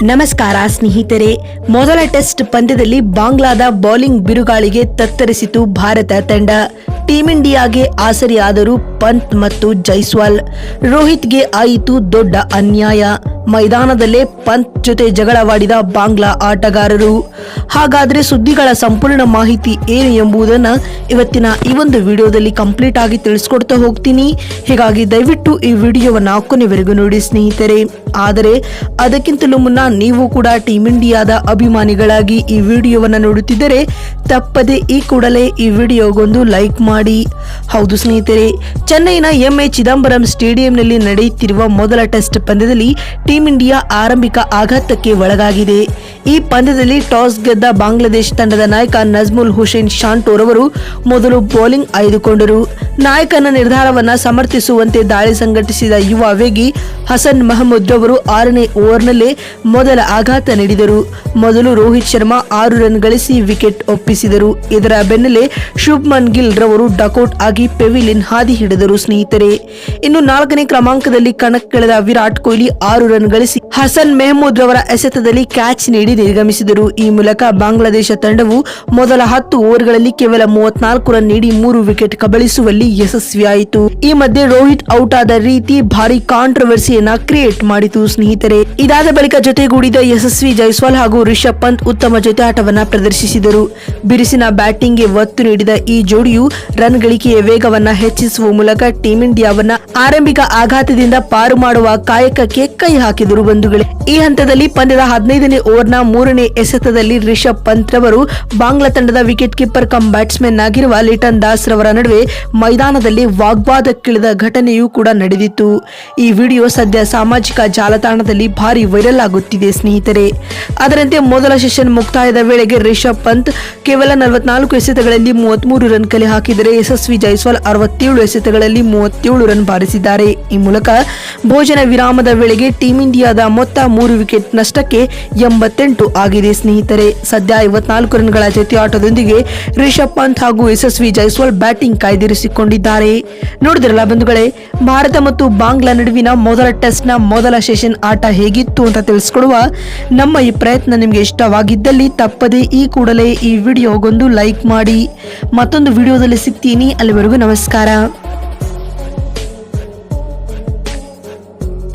ನಮಸ್ಕಾರ ಸ್ನೇಹಿತರೆ, ಮೊದಲ ಟೆಸ್ಟ್ ಪಂದ್ಯದಲ್ಲಿ ಬಾಂಗ್ಲಾದ ಬೌಲಿಂಗ್ ಬಿರುಗಾಳಿಗೆ ತತ್ತರಿಸಿತು ಭಾರತ ತಂಡ. ಟೀಂ ಇಂಡಿಯಾಗೆ ಆಸರಿಯಾದರು ಪಂತ್ ಮತ್ತು ಜೈಸ್ವಾಲ್. ರೋಹಿತ್ಗೆ ಆಯಿತು ದೊಡ್ಡ ಅನ್ಯಾಯ. ಮೈದಾನದಲ್ಲೇ ಪಂತ್ ಜೊತೆ ಜಗಳವಾಡಿದ ಬಾಂಗ್ಲಾ ಆಟಗಾರರು. ಹಾಗಾದ್ರೆ ಸುದ್ದಿಗಳ ಸಂಪೂರ್ಣ ಮಾಹಿತಿ ಏನು ಎಂಬುದನ್ನು ಇವತ್ತಿನ ಈ ಒಂದು ವಿಡಿಯೋದಲ್ಲಿ ಕಂಪ್ಲೀಟ್ ಆಗಿ ತಿಳಿಸ್ಕೊಡ್ತಾ ಹೋಗ್ತೀನಿ. ಹೀಗಾಗಿ ದಯವಿಟ್ಟು ಈ ವಿಡಿಯೋವನ್ನು ಕೊನೆವರೆಗೂ ನೋಡಿ ಸ್ನೇಹಿತರೆ. ಆದರೆ ಅದಕ್ಕಿಂತಲೂ ಮುನ್ನ ನೀವು ಕೂಡ ಟೀಂ ಇಂಡಿಯಾದ ಅಭಿಮಾನಿಗಳಾಗಿ ಈ ವಿಡಿಯೋವನ್ನು ನೋಡುತ್ತಿದ್ದರೆ ತಪ್ಪದೆ ಈ ಕೂಡಲೇ ಈ ವಿಡಿಯೋಗೊಂದು ಲೈಕ್ ಮಾಡಿ. ಹೌದು ಸ್ನೇಹಿತರೆ, ಚೆನ್ನೈನ ಎಂಎ ಚಿದಂಬರಂ ಸ್ಟೇಡಿಯಂನಲ್ಲಿ ನಡೆಯುತ್ತಿರುವ ಮೊದಲ ಟೆಸ್ಟ್ ಪಂದ್ಯದಲ್ಲಿ ಟೀಂ ಇಂಡಿಯಾ ಆರಂಭಿಕ ಆಘಾತಕ್ಕೆ ಒಳಗಾಗಿದೆ. ಈ ಪಂದ್ಯದಲ್ಲಿ ಟಾಸ್ ಗೆದ್ದ ಬಾಂಗ್ಲಾದೇಶ ತಂಡದ ನಾಯಕ ನಜ್ಮುಲ್ ಹುಸೇನ್ ಶಾಂಟೋರ್ ಅವರು ಮೊದಲು ಬೌಲಿಂಗ್ ಆಯ್ದುಕೊಂಡರು. ನಾಯಕನ ನಿರ್ಧಾರವನ್ನ ಸಮರ್ಥಿಸುವಂತೆ ದಾಳಿ ಸಂಘಟಿಸಿದ ಯುವ ವೇಗಿ ಹಸನ್ ಮಹಮೂದ್ ಅವರು ಆರನೇ ಓವರ್ನಲ್ಲೇ ಮೊದಲ ಆಘಾತ ನೀಡಿದರು. ಮೊದಲು ರೋಹಿತ್ ಶರ್ಮಾ ಆರು ರನ್ ಗಳಿಸಿ ವಿಕೆಟ್ ಒಪ್ಪಿಸಿದರು. ಇದರ ಬೆನ್ನಲ್ಲೇ ಶುಭ್ಮನ್ ಗಿಲ್ ರವರು ಡಕೌಟ್ ಆಗಿ ಪೆವಿಲಿನ್ ಹಾದಿ ಹಿಡಿದರು ಸ್ನೇಹಿತರೆ. ಇನ್ನು ನಾಲ್ಕನೇ ಕ್ರಮಾಂಕದಲ್ಲಿ ಕಣಕ್ಕಿಳಿದ ವಿರಾಟ್ ಕೊಹ್ಲಿ ಆರು ರನ್ ಗಳಿಸಿ ಹಸನ್ ಮೆಹಮೂದ್ ರವರ ಎಸೆತದಲ್ಲಿ ಕ್ಯಾಚ್ ನೀಡಿ ನಿರ್ಗಮಿಸಿದರು ಈ ಮೂಲಕ ಬಾಂಗ್ಲಾದೇಶ ತಂಡವು ಮೊದಲ ಹತ್ತು ಓವರ್ಗಳಲ್ಲಿ ಕೇವಲ ಮೂವತ್ನಾಲ್ಕು ರನ್ ನೀಡಿ ಮೂರು ವಿಕೆಟ್ ಕಬಳಿಸುವಲ್ಲಿ ಯಶಸ್ವಿಯಾಯಿತು. ಈ ಮಧ್ಯೆ ರೋಹಿತ್ ಔಟ್ ಆದ ರೀತಿ ಭಾರಿ ಕಾಂಟ್ರವರ್ಸಿಯನ್ನ ಕ್ರಿಯೇಟ್ ಮಾಡಿತು ಸ್ನೇಹಿತರೆ. ಇದಾದ ಬಳಿಕ ಜೊತೆಗೂಡಿದ ಯಶಸ್ವಿ ಜೈಸ್ವಾಲ್ ಹಾಗೂ ರಿಷಬ್ ಪಂತ್ ಉತ್ತಮ ಜೊತೆ ಆಟವನ್ನ ಪ್ರದರ್ಶಿಸಿದರು. ಬಿರುಸಿನ ಬ್ಯಾಟಿಂಗ್ಗೆ ಒತ್ತು ನೀಡಿದ ಈ ಜೋಡಿಯು ರನ್ ಗಳಿಕೆಯ ವೇಗವನ್ನ ಹೆಚ್ಚಿಸುವ ಮೂಲಕ ಟೀಂ ಇಂಡಿಯಾವನ್ನ ಆರಂಭಿಕ ಆಘಾತದಿಂದ ಪಾರು ಮಾಡುವ ಕಾಯಕಕ್ಕೆ ಕೈ ಹಾಕಿದರು ಬಂಧುಗಳೇ. ಈ ಹಂತದಲ್ಲಿ ಪಂದ್ಯದ ಹದಿನೈದನೇ ಓವರ್ನ ಮೂರನೇ ಎಸೆತದಲ್ಲಿ ರಿಷಬ್ ಪಂತ್ ರವರು ಬಾಂಗ್ಲಾ ತಂಡದ ವಿಕೆಟ್ ಕೀಪರ್ ಕಮ್ ಬ್ಯಾಟ್ಸ್ಮನ್ ಆಗಿರುವ ಲಿಟನ್ ದಾಸ್ ರವರ ನಡುವೆ ಮೈದಾನದಲ್ಲಿ ವಾಗ್ವಾದಕ್ಕಿಳಿದ ಘಟನೆಯೂ ಕೂಡ ನಡೆದಿತ್ತು. ಈ ವಿಡಿಯೋ ಸದ್ಯ ಸಾಮಾಜಿಕ ಜಾಲತಾಣದಲ್ಲಿ ಭಾರಿ ವೈರಲ್ ಆಗುತ್ತಿದೆ ಸ್ನೇಹಿತರೆ. ಅದರಂತೆ ಮೊದಲ ಸೆಷನ್ ಮುಕ್ತಾಯದ ವೇಳೆಗೆ ರಿಷಬ್ ಪಂತ್ ಕೇವಲ ನಲವತ್ನಾಲ್ಕು ಎಸೆತಗಳಲ್ಲಿ ಮೂವತ್ಮೂರು ರನ್ ಕಲೆ ಹಾಕಿದರೆ ಯಶಸ್ವಿ ಜೈಸ್ವಾಲ್ ಅರವತ್ತೇಳು ಎಸೆತಗಳಲ್ಲಿ ಮೂವತ್ತೇಳು ರನ್ ಬಾರಿಸಿದ್ದಾರೆ. ಈ ಮೂಲಕ ಭೋಜನ ವಿರಾಮದ ವೇಳೆಗೆ ಟೀಂ ಇಂಡಿಯಾದ ಮೊತ್ತ ಮೂರು ವಿಕೆಟ್ ನಷ್ಟಕ್ಕೆ ಎಂಬತ್ತೆಂಟು ಆಗಿದೆ ಸ್ನೇಹಿತರೆ. ಸದ್ಯ ಐವತ್ನಾಲ್ಕು ರನ್ಗಳ ಜೊತೆ ಆಟದೊಂದಿಗೆ ರಿಷಬ್ ಪಂತ್ ಹಾಗೂ ಯಶಸ್ವಿ ಜೈಸ್ವಾಲ್ ಬ್ಯಾಟಿಂಗ್ ಕಾಯ್ದಿರಿಸಿಕೊಂಡಿದ್ದಾರೆ. ನೋಡಿದ್ರಲ್ಲ ಬಂಧುಗಳೇ, ಭಾರತ ಮತ್ತು ಬಾಂಗ್ಲಾ ನಡುವಿನ ಮೊದಲ ಟೆಸ್ಟ್ನ ಮೊದಲ ಸೆಷನ್ ಆಟ ಹೇಗಿತ್ತು ಅಂತ ತಿಳಿಸ್ಕೊಡುವ ನಮ್ಮ ಈ ಪ್ರಯತ್ನ ನಿಮಗೆ ಇಷ್ಟವಾಗಿದ್ದಲ್ಲಿ ತಪ್ಪದೇ ಈ ಕೂಡಲೇ ಈ ವಿಡಿಯೋಗೊಂದು ಲೈಕ್ ಮಾಡಿ. ಮತ್ತೊಂದು ವಿಡಿಯೋದಲ್ಲಿ ಸಿಗ್ತೀನಿ. ಅಲ್ಲಿವರೆಗೂ ನಮಸ್ಕಾರ.